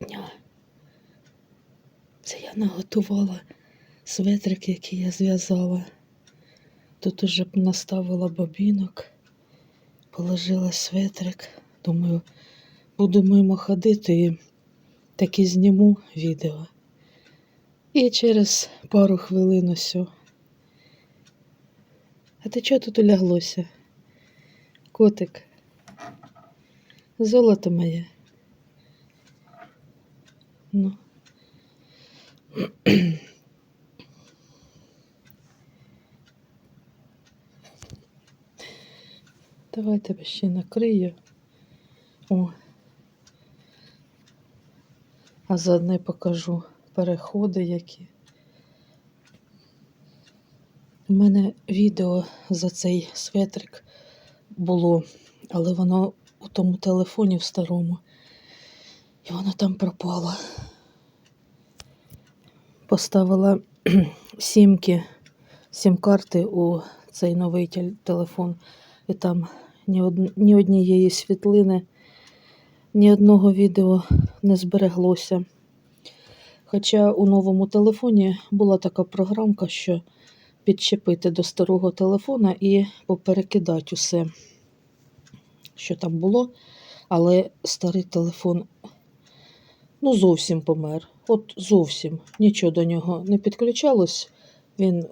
дня. Це я наготувала светрик, який я зв'язала. Тут уже наставила бобінок, положила светрик. Думаю, буду мимо ходити і таки зніму відео. І через пару хвилин усьо. А ти чого тут уляглося? Котик. Золото моє. Ну. Давай тебе ще накрию. О. А заодно покажу переходи які. У мене відео за цей светрик було, але воно у тому телефоні в старому. І воно там пропало. Поставила сімки, сім-карти у цей новий телефон. І там ні, од... ні однієї світлини, ні одного відео не збереглося. Хоча у новому телефоні була така програмка, що підчепити до старого телефона і поперекидати усе, що там було. Але старий телефон ну, зовсім помер. От зовсім нічого до нього не підключалось. Він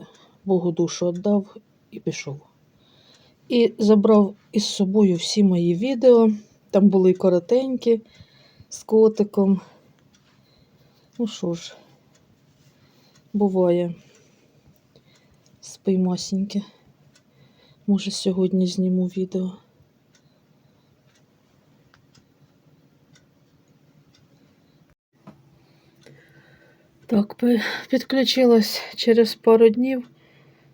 Богу душу віддав і пішов. І забрав із собою всі мої відео. Там були коротенькі з котиком. Ну що ж, буває. Спи. Може, сьогодні зніму відео. Так, підключилась через пару днів,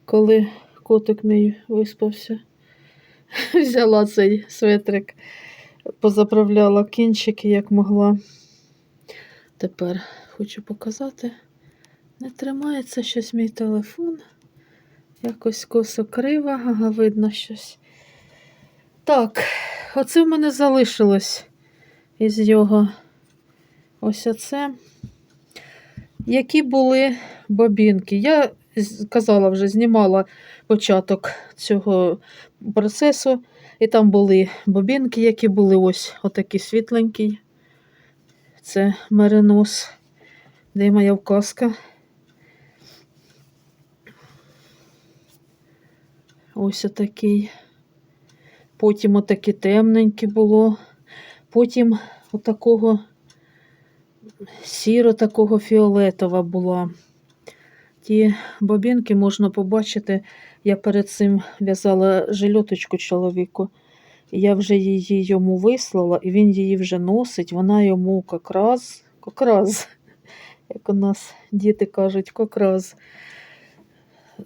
коли котик мій виспався. Взяла цей светрик, позаправляла кінчики, як могла. Тепер хочу показати. Не тримається щось мій телефон. Якось косо криво, ага, видно щось. Так, оце в мене залишилось із його. Ось оце. Які були бобінки? Я казала вже, знімала початок цього процесу, і там були бобінки, які були ось отакі світленькі. Це меринос. Де моя вказка? Ось отакий. Потім отакі темненькі було. Потім отакого сіро такого фіолетова була. Ті бобінки можна побачити. Я перед цим в'язала жильоточку чоловіку. Я вже її йому вислала, і він її вже носить. Вона йому кокраз, кокраз, як у нас діти кажуть, кокраз.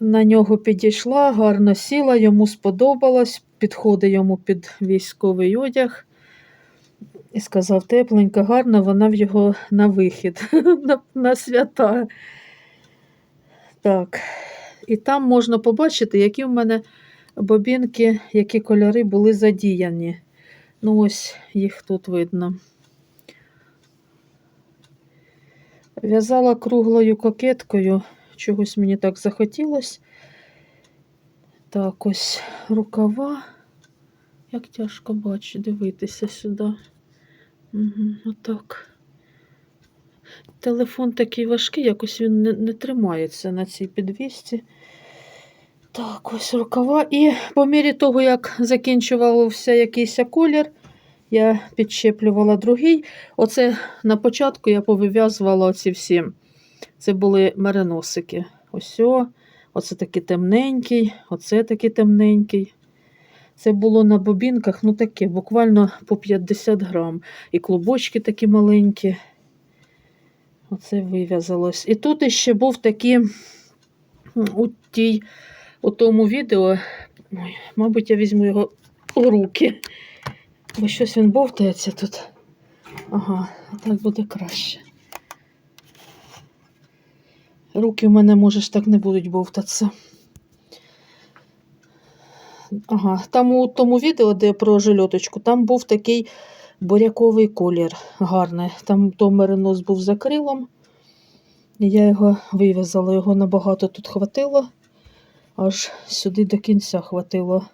На нього підійшла, гарно сіла, йому сподобалось, підходить йому під військовий одяг. І сказав, тепленька, гарна, вона в його на вихід, на, на свята. Так. І там можна побачити, які в мене бобінки, які кольори були задіяні. Ну, ось їх тут видно. В'язала круглою кокеткою, чогось мені так захотілося. Так, ось рукава. Як тяжко бачу, дивитися сюди. Угу, отак. Телефон такий важкий, якось він не, не тримається на цій підвісці. Так, ось рукава. І по мірі того, як закінчувався якийсь колір, я підщеплювала другий. Оце на початку я повив'язувала оці всі. Це були мериносики. Ось о, оце такий темненький, оце такий темненький. Це було на бобінках, ну таке, буквально по 50 грам. І клубочки такі маленькі. Оце вив'язалось. І тут іще був такий у тій, у тому відео. Ой, мабуть, я візьму його у руки. Бо щось він бовтається тут. Ага, так буде краще. Руки в мене, може, так не будуть бовтатися. Ага, там у тому відео, де про жильоточку, там був такий буряковий колір гарний. Там то меринос був за крилом. І я його вив'язала, його набагато тут хватило, аж сюди до кінця хватило.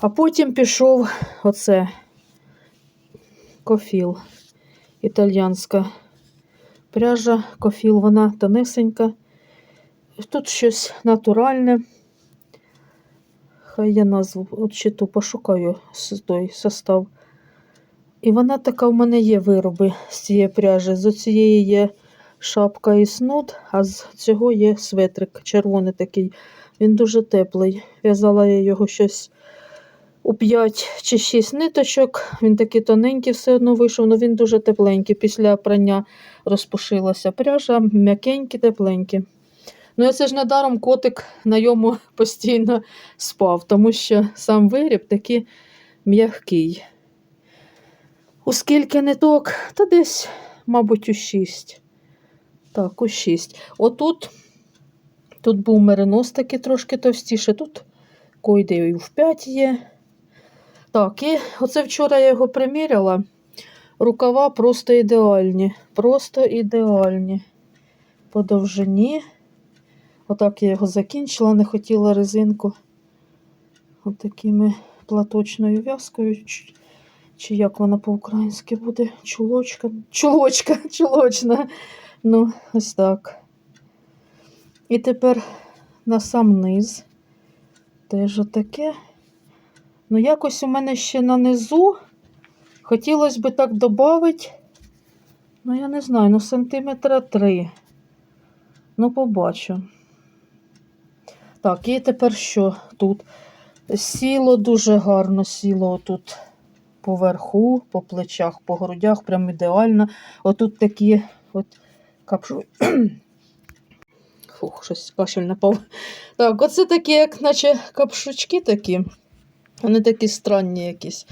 А потім пішов оце кофіл італьянська пряжа, кофіл, вона тонесенька. Тут щось натуральне. Хай я назву от ще пошукаю той состав. І вона така в мене є вироби з цієї пряжі. З цієї є шапка і снуд, а з цього є светрик червоний такий. Він дуже теплий. В'язала я його щось у 5 чи 6 ниточок. Він такий тоненький все одно вийшов, але він дуже тепленький. Після прання розпушилася пряжа, м'якенький, тепленький. Ну, це ж недаром котик на йому постійно спав, тому що сам виріб такий м'який. У скільки ниток? Та десь, мабуть, у 6. Так, у 6. Отут тут був меринос такий трошки товстіше, тут койде і в 5 є. Так, і оце вчора я його приміряла. Рукава просто ідеальні. Просто ідеальні. По довжині. Отак я його закінчила, не хотіла резинку. Отакими платочною в'язкою. Чи, як вона по-українськи буде? Чулочка. Чулочка, чулочна. Ну, ось так. І тепер на сам низ. Теж отаке. Ну, якось у мене ще на низу. Хотілося б так додати. Ну, я не знаю, ну сантиметра три. Ну, побачу. Так, і тепер що тут? Сіло дуже гарно, сіло тут поверху, по плечах, по грудях, прям ідеально. Отут такі от капшу. Фух, щось кашель напав. Так, оце такі, як наче капшучки такі. Вони такі странні якісь.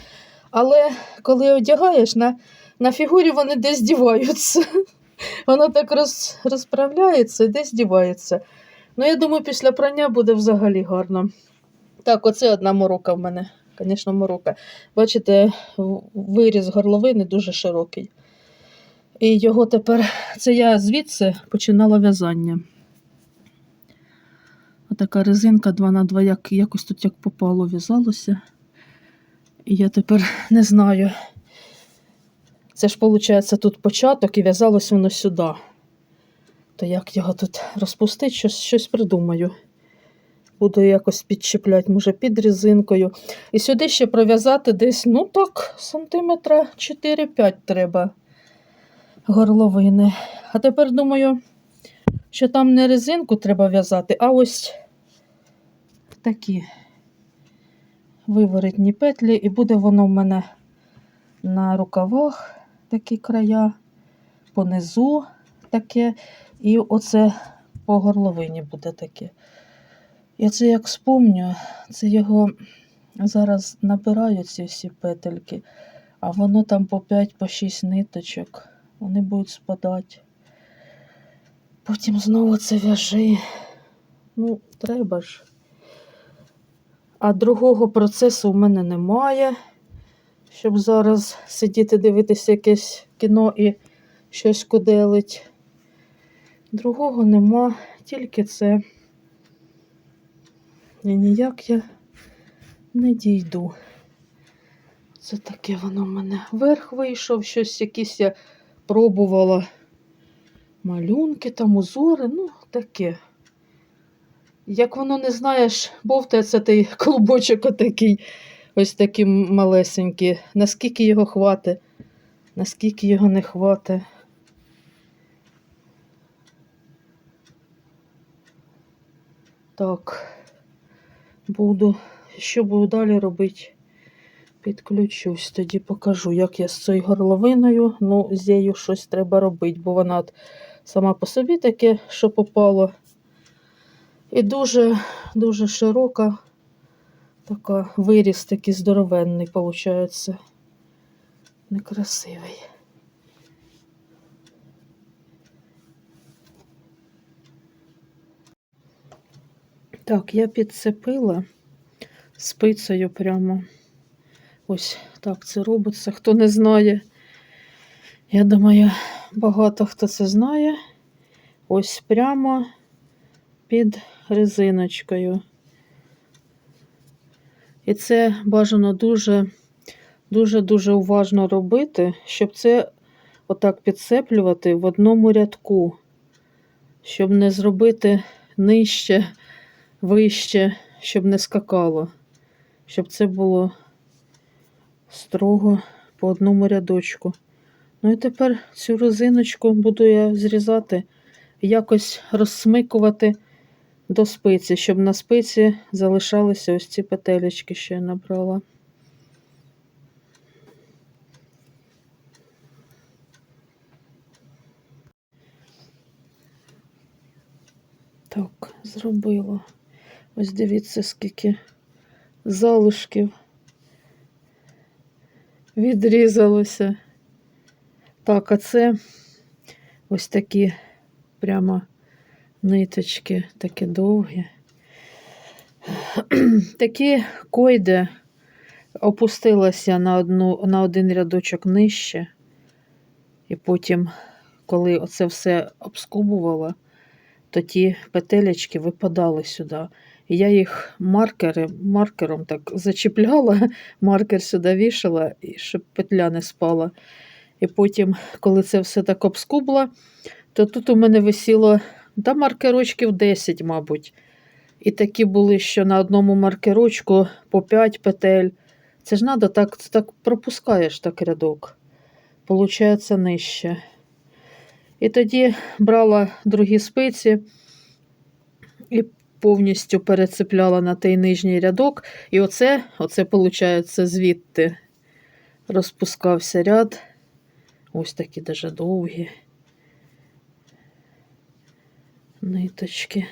Але коли одягаєш, на, на фігурі вони десь діваються. Воно так роз, розправляється і десь дівається. Ну, я думаю, після прання буде взагалі гарно. Так, оце одна морока в мене. Звісно, морока. Бачите, виріз горловини дуже широкий. І його тепер, це я звідси починала в'язання. Отака резинка 2 на 2 як, якось тут як попало в'язалося. І я тепер не знаю. Це ж, виходить, тут початок і в'язалось воно сюди. То як його тут розпустити, щось, щось придумаю. Буду якось підчіпляти, може, під резинкою. І сюди ще пров'язати десь, ну так, сантиметра 4-5 треба горловини. А тепер думаю, що там не резинку треба в'язати, а ось такі виворотні петлі, і буде воно в мене на рукавах такі края, понизу таке, і оце по горловині буде таке. Я це як спомню, це його зараз набираю ці всі петельки, а воно там по 5 по 6 ниточок. Вони будуть спадати. Потім знову це в'яжи. Ну, треба ж. А другого процесу в мене немає, щоб зараз сидіти дивитися якесь кіно і щось куделить. Другого нема, тільки це. І ніяк я не дійду. Це таке воно в мене вверх вийшов, щось якісь я пробувала малюнки, там узори, ну таке. Як воно не знаєш, бовтається той клубочок отакий, ось такий малесенький. Наскільки його хватить, наскільки його не хватить. Так, буду, що буду далі робити? Підключусь, тоді покажу, як я з цією горловиною. Ну, з нею щось треба робити, бо вона от сама по собі таке, що попало. І дуже, дуже широка, така виріс такий здоровенний, виходить. Некрасивий. Так, я підцепила спицею прямо Ось так це робиться. Хто не знає, я думаю, багато хто це знає. Ось прямо під резиночкою. І це бажано дуже, дуже-дуже уважно робити, щоб це отак підцеплювати в одному рядку, щоб не зробити нижче, вище, щоб не скакало, щоб це було строго по одному рядочку. Ну і тепер цю резиночку буду я зрізати, якось розсмикувати до спиці, щоб на спиці залишалися ось ці петелечки, що я набрала. Так, зробила. Ось дивіться, скільки залишків відрізалося. Так, а це ось такі прямо ниточки, такі довгі. Такі койди опустилася на, одну, на один рядочок нижче, і потім, коли оце все обскубувала, то ті петелечки випадали сюди. Я їх маркери, маркером так зачіпляла, маркер сюди вішала, щоб петля не спала. І потім, коли це все так обскубла, то тут у мене висіло та маркерочків 10, мабуть. І такі були, що на одному маркерочку по 5 петель. Це ж треба так, так пропускаєш так рядок. Получається нижче. І тоді брала другі спиці повністю перецепляла на той нижній рядок. І оце, оце, виходить, звідти розпускався ряд. Ось такі дуже довгі ниточки.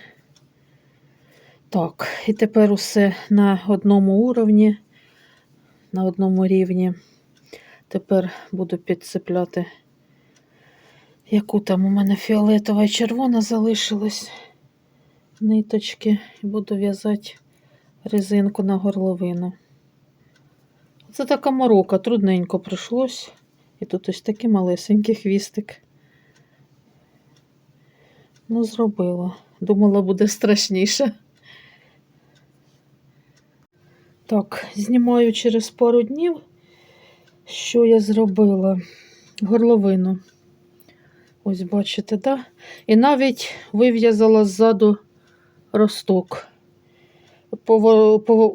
Так, і тепер усе на одному уровні, на одному рівні. Тепер буду підцепляти, яку там у мене фіолетова і червона залишилась ниточки, і буду в'язати резинку на горловину. Це така морока, трудненько прийшлось. І тут ось такий малесенький хвістик. Ну, зробила. Думала, буде страшніше. Так, знімаю через пару днів, що я зробила. Горловину. Ось, бачите, да? І навіть вив'язала ззаду росток.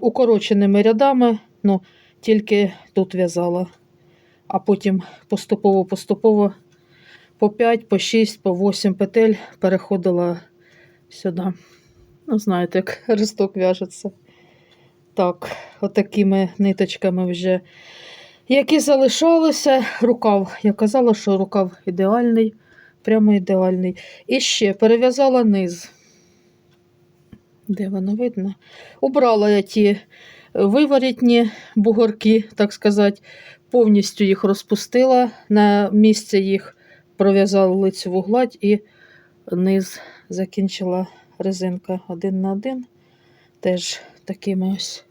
Укороченими рядами, ну, тільки тут в'язала, а потім поступово-поступово по 5, по 6, по 8 петель переходила сюди. Ну, знаєте, як росток в'яжеться. Так, отакими ниточками вже. Які залишалися, рукав. Я казала, що рукав ідеальний, прямо ідеальний. І ще перев'язала низ. Де воно видно? Убрала я ті виворітні бугорки, так сказати, повністю їх розпустила, на місце їх пров'язала лицеву гладь і низ закінчила резинка один на один. Теж такими ось,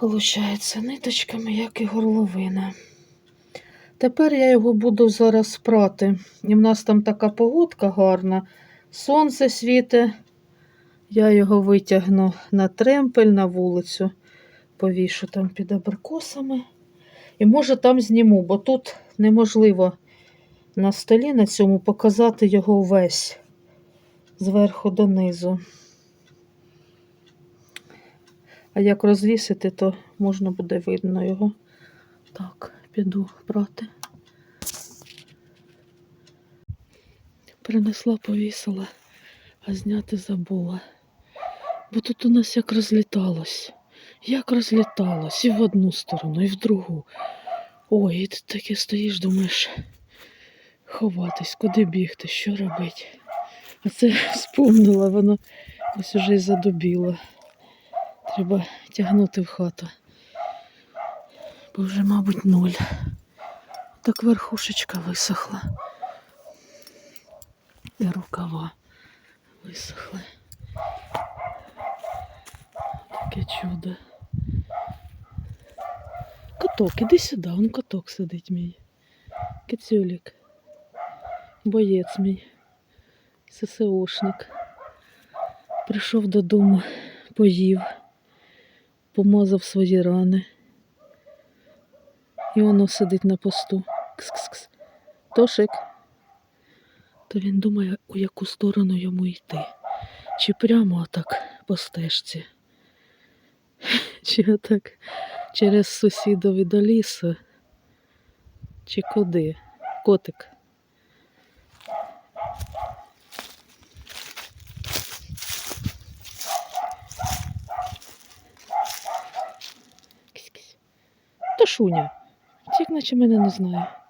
виходить, ниточками, як і горловина. Тепер я його буду зараз прати. І в нас там така погодка гарна, сонце світе. Я його витягну на тремпель, на вулицю, повішу там під абрикосами. І може там зніму, бо тут неможливо на столі на цьому показати його весь зверху донизу. А як розвісити, то можна буде видно його. Так, піду брати. Принесла, повісила, а зняти забула. Бо тут у нас як розліталось, як розліталось і в одну сторону, і в другу. Ой, і ти таке стоїш, думаєш, ховатись, куди бігти, що робити. А це вспомнила, воно ось уже й задубіло. Треба тягнути в хату. Бо вже, мабуть, нуль. Так верхушечка висохла. І рукава висохли. Таке чудо. коток, іди сюди, он коток сидить мій. Кицюлік. Боєць мій. ССОшник. Прийшов додому, поїв, помазав свої рани. І воно сидить на посту. Кс-кс-кс. Тошик. То він думає, у яку сторону йому йти. Чи прямо отак по стежці. Чи так через сусідові до лісу. Чи куди? Котик. Кись-кись. То шуня. Тік наче мене не знає.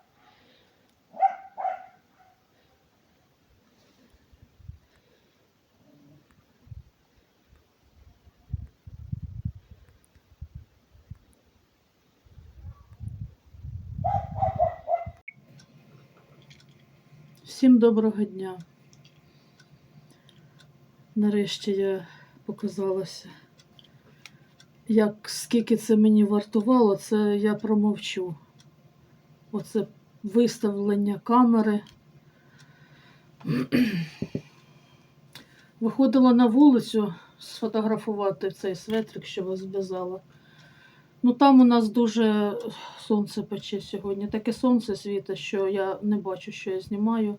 Всім доброго дня. Нарешті я показалася. Як скільки це мені вартувало, це я промовчу. Оце виставлення камери. Виходила на вулицю сфотографувати цей светрик, що вас зв'язала. Ну там у нас дуже сонце пече сьогодні. Таке сонце світить, що я не бачу, що я знімаю.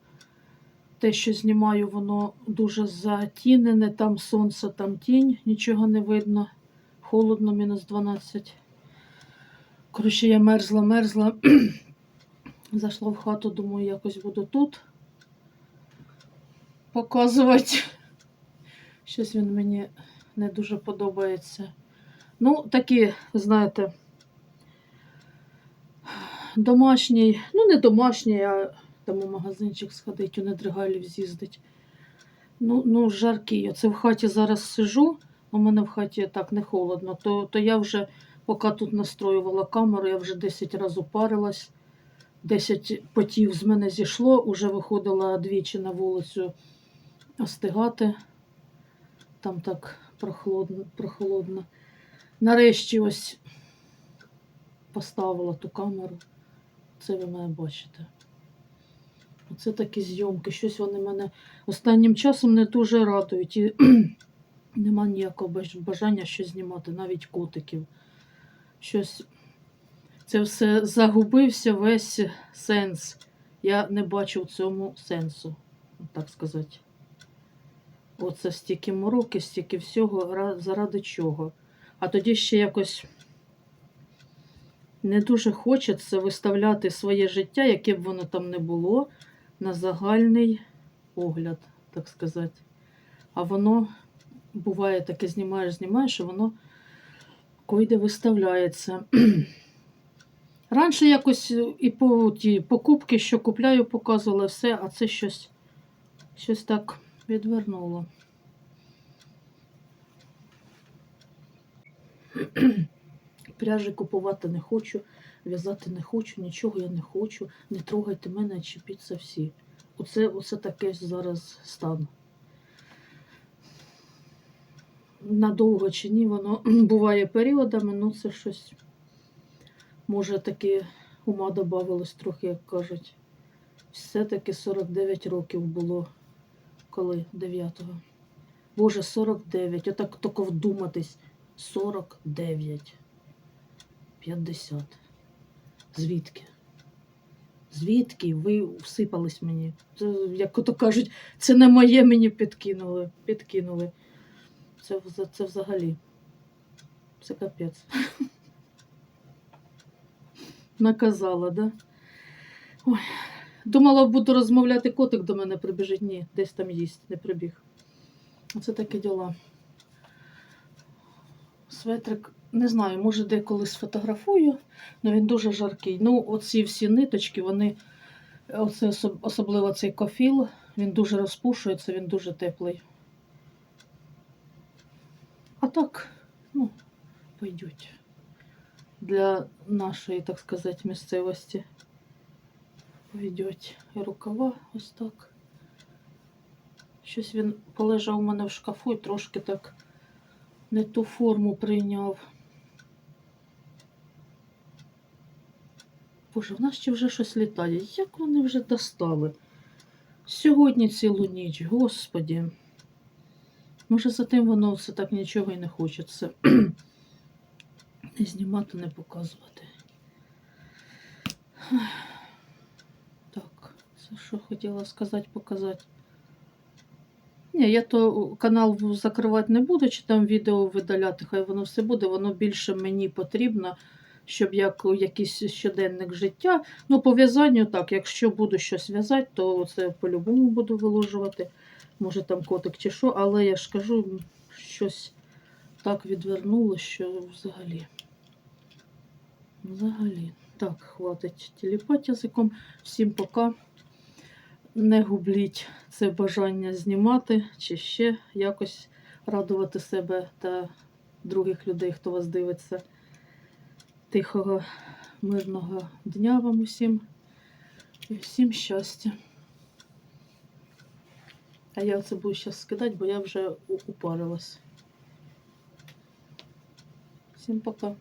Те, що знімаю, воно дуже затінене, там сонце, там тінь, нічого не видно. Холодно, мінус 12. Коротше, я мерзла, мерзла. Зайшла в хату, думаю, якось буду тут показувати. Щось він мені не дуже подобається. Ну, такі, знаєте, домашній, ну не домашній, а там у магазинчик сходить, у недригалів з'їздить. Ну, ну, жаркий. Оце в хаті зараз сижу, у мене в хаті так не холодно, то, то я вже, поки тут настроювала камеру, я вже 10 разів парилась, 10 потів з мене зійшло, уже виходила двічі на вулицю остигати. Там так прохолодно. прохолодно. Нарешті ось поставила ту камеру. Це ви мене бачите. Оце такі зйомки. Щось вони мене останнім часом не дуже радують. І нема ніякого бажання щось знімати, навіть котиків. Щось це все загубився весь сенс. Я не бачу в цьому сенсу, так сказати. Оце стільки мороки, стільки всього, заради чого. А тоді ще якось не дуже хочеться виставляти своє життя, яке б воно там не було, на загальний огляд, так сказати. А воно буває таке, знімаєш, знімаєш, і воно койде виставляється. Раніше якось і по ті покупки, що купляю, показувала все, а це щось, щось так відвернуло. Пряжі купувати не хочу, в'язати не хочу, нічого я не хочу. Не трогайте мене, чіпіться всі. Оце, оце таке зараз стан. Надовго чи ні, воно буває періодами, ну це щось. Може таки ума додавалось трохи, як кажуть. Все-таки 49 років було коли 9-го. Боже, 49. Отак тільки вдуматись. 49. 50. Звідки? Звідки ви всипались мені? Це, як ото кажуть, це не моє мені підкинули. підкинули. Це, це взагалі. Це капець. Наказала, да? Ой. Думала, буду розмовляти, котик до мене прибіжить. Ні, десь там їсть, не прибіг. Оце такі діла. Светрик, не знаю, може деколи сфотографую, але він дуже жаркий. Ну, оці всі ниточки, вони, оце особливо цей кофіл, він дуже розпушується, він дуже теплий. А так, ну, пойдуть. Для нашої, так сказати, місцевості. Пойдуть. І рукава ось так. Щось він полежав у мене в шкафу і трошки так не ту форму прийняв. Боже, в нас ще вже щось літає. Як вони вже достали? Сьогодні цілу ніч, господі. Може, за тим воно все так нічого і не хочеться. Не знімати, не показувати. Так, це що хотіла сказати, показати. Ні, я то канал закривати не буду, чи там відео видаляти, хай воно все буде, воно більше мені потрібно, щоб як якийсь щоденник життя. Ну, по в'язанню так, якщо буду щось в'язати, то це по-любому буду виложувати. Може там котик чи що, але я ж кажу, щось так відвернуло, що взагалі. Взагалі. Так, хватить тіліпати язиком. Всім пока. Не губліть це бажання знімати чи ще якось радувати себе та других людей, хто вас дивиться. Тихого, мирного дня вам усім і всім щастя. А я це буду зараз скидати, бо я вже упарилась. Всім пока.